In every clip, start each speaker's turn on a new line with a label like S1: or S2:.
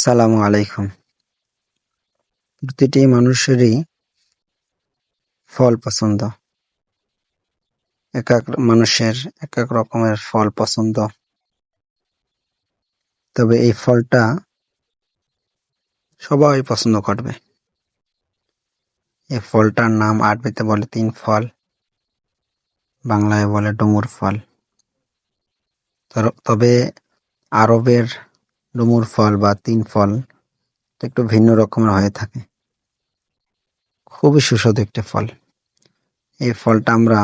S1: সালামু আলাইকুম। প্রতিটি মানুষেরই ফল পছন্দ। এক এক মানুষের এক এক রকমের ফল পছন্দ। তবে এই ফলটা সবাই পছন্দ করবে। এই ফলটার নাম আরবিতে বলে তিন ফল, বাংলায় বলে ডুমুর ফল। তবে আরবের ডুমুর ফল বা তিন ফল একটু ভিন্ন রকমের হয়ে থাকে। খুবই সুস্বাদু একটি ফল। এই ফলটা আমরা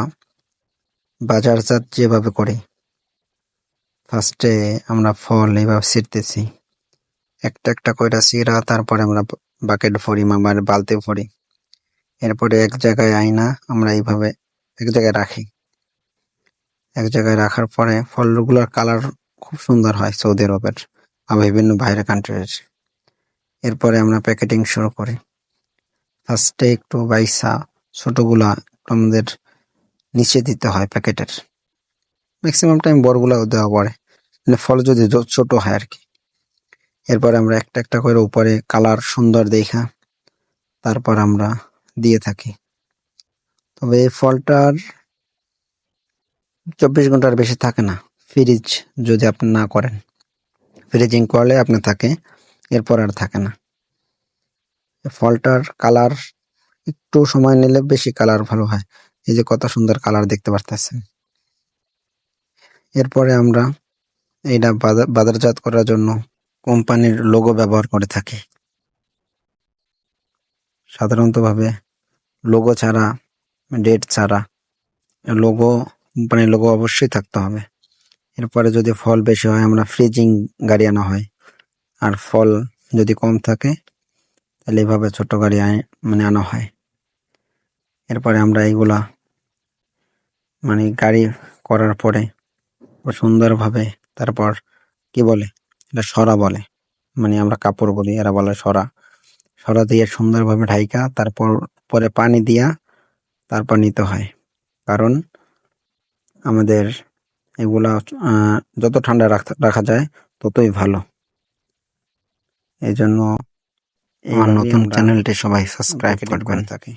S1: বাজারজাত যেভাবে করি ফার্স্টে আমরা ফল এইভাবে ছিঁড়তেছি একটা একটা কইরা ছিঁড়া তারপরে আমরা বাকেট ভরি, মামার বালতি ভরি। এরপরে এক জায়গায় আইনা আমরা এইভাবে এক জায়গায় রাখি। এক জায়গায় রাখার পরে ফলগুলোর কালার খুব সুন্দর হয় সৌদি আরবের বা বিভিন্ন বাইরের কান্ট্রির এরপরে আমরা প্যাকেটিং শুরু করি। ফার্স্টে একটু বাইসা ছোটোগুলা আমাদের নিচে দিতে হয় প্যাকেটের। ম্যাক্সিমাম টাইম বড়গুলাও দেওয়া পড়ে। মানে ফল যদি ছোট হয় আর কি। এরপরে আমরা একটা একটা করে উপরে কালার সুন্দর দেখা। তারপর আমরা দিয়ে থাকি। তবে এই ফলটার চব্বিশ ঘণ্টার বেশি থাকে না। ফ্রিজ যদি আপনি না করেন। ফ্রিজিং করলে আপনি থাকে, এরপর আর থাকে না। ফলটার কালার একটু সময় নিলে বেশি কালার ভালো হয়। এই যে কত সুন্দর কালার দেখতে পারতেছেন। এরপরে আমরা বাজার- বাজারজাত করার জন্য কোম্পানির লোগো ব্যবহার করে থাকি। সাধারণতভাবে লোগো ছাড়া, ডেট ছাড়া, লোগো, কোম্পানির লোগো অবশ্যই থাকতে হবে। এরপরে যদি ফল বেশি হয়, আমরা ফ্রিজিং গাড়ি আনা হয়। আর ফল যদি কম থাকে, তাহলে এইভাবে ছোট গাড়ি মানে আনা হয়। এরপরে আমরা এইগুলা মানে গাড়ি করার পরে সুন্দরভাবে তারপর কি বলে, এটা সরা বলে। মানে আমরা কাপড় বলি, এরা বলে সরা। সরা দিয়ে সুন্দরভাবে ঢাইকা, তারপর পরে পানি দিয়া তারপর নিতে হয়। কারণ আমাদের এগুলা যত ঠান্ডা রাখা রাখা যায় ততই ভালো। এই জন্য আমার নতুন চ্যানেলটি সবাই সাবস্ক্রাইব করবেন। থাকি।